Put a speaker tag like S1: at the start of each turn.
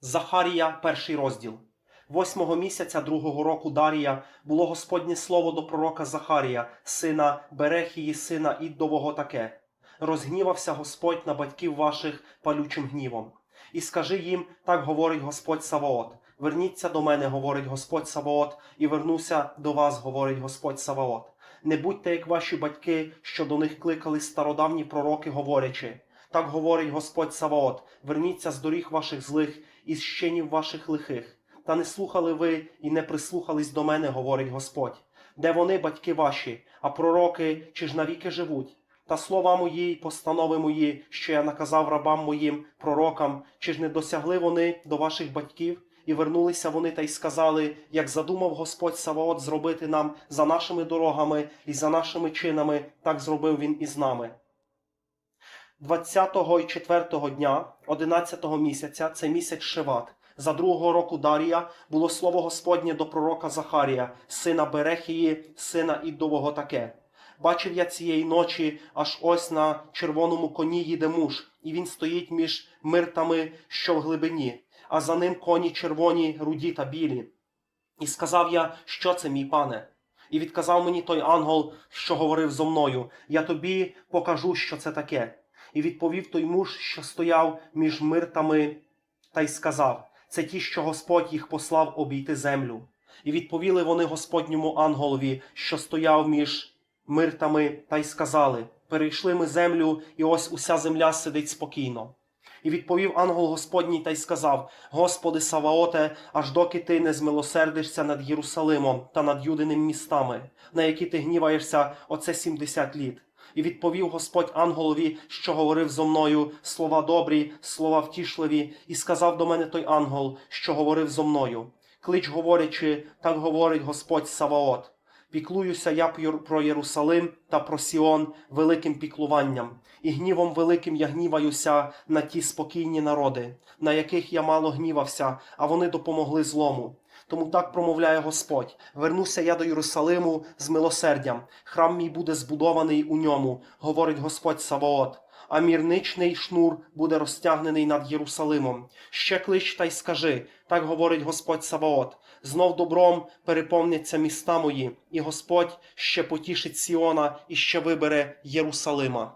S1: Захарія, перший розділ. Восьмого місяця другого року Дарія було Господнє слово до пророка Захарія, сина Берехії, сина Іддового таке. Розгнівався Господь на батьків ваших палючим гнівом. І скажи їм, так говорить Господь Саваот. Верніться до мене, говорить Господь Саваот, і вернуся до вас, говорить Господь Саваот. Не будьте, як ваші батьки, що до них кликали стародавні пророки, говорячи. Так говорить Господь Саваот, верніться з доріг ваших злих і з щенів ваших лихих. Та не слухали ви і не прислухались до мене, говорить Господь. Де вони, батьки ваші, а пророки чи ж навіки живуть? Та слова мої й постанови мої, що я наказав рабам моїм, пророкам, чи ж не досягли вони до ваших батьків? І вернулися вони та й сказали, як задумав Господь Саваот зробити нам за нашими дорогами і за нашими чинами, так зробив він і з нами. 20-го і 4-го дня 11-го місяця, це місяць Шиват, за другого року Дарія було слово Господнє до пророка Захарія, сина Берехії, сина Іддового таке. Бачив я цієї ночі, аж ось на червоному коні їде муж, і він стоїть між миртами, що в глибині, а за ним коні червоні, руді та білі. І сказав я, що це, мій пане? І відказав мені той ангел, що говорив зо мною: Я тобі покажу, що це таке. І відповів той муж, що стояв між миртами, та й сказав: Це ті, що Господь їх послав обійти землю. І відповіли вони Господньому ангелові, що стояв між миртами, та й сказали: Перейшли ми землю, і ось уся земля сидить спокійно. І відповів ангел Господній та й сказав: Господи Саваоте, аж доки ти не змилосердишся над Єрусалимом та над юдиним містами, на які ти гніваєшся оце сімдесят літ. І відповів Господь ангелові, що говорив зо мною слова добрі, слова втішливі, і сказав до мене той ангел, що говорив зо мною. Клич, говорячи, так говорить Господь Саваот. Піклуюся я про Єрусалим та про Сіон великим піклуванням, і гнівом великим я гніваюся на ті спокійні народи, на яких я мало гнівався, а вони допомогли злому. Тому так промовляє Господь: вернуся я до Єрусалиму з милосердям. Храм мій буде збудований у ньому, говорить Господь Саваот. А мірничний шнур буде розтягнений над Єрусалимом. Ще клич та й скажи, так говорить Господь Саваот. Знов добром переповняться міста мої, і Господь ще потішить Сіона і ще вибере Єрусалима.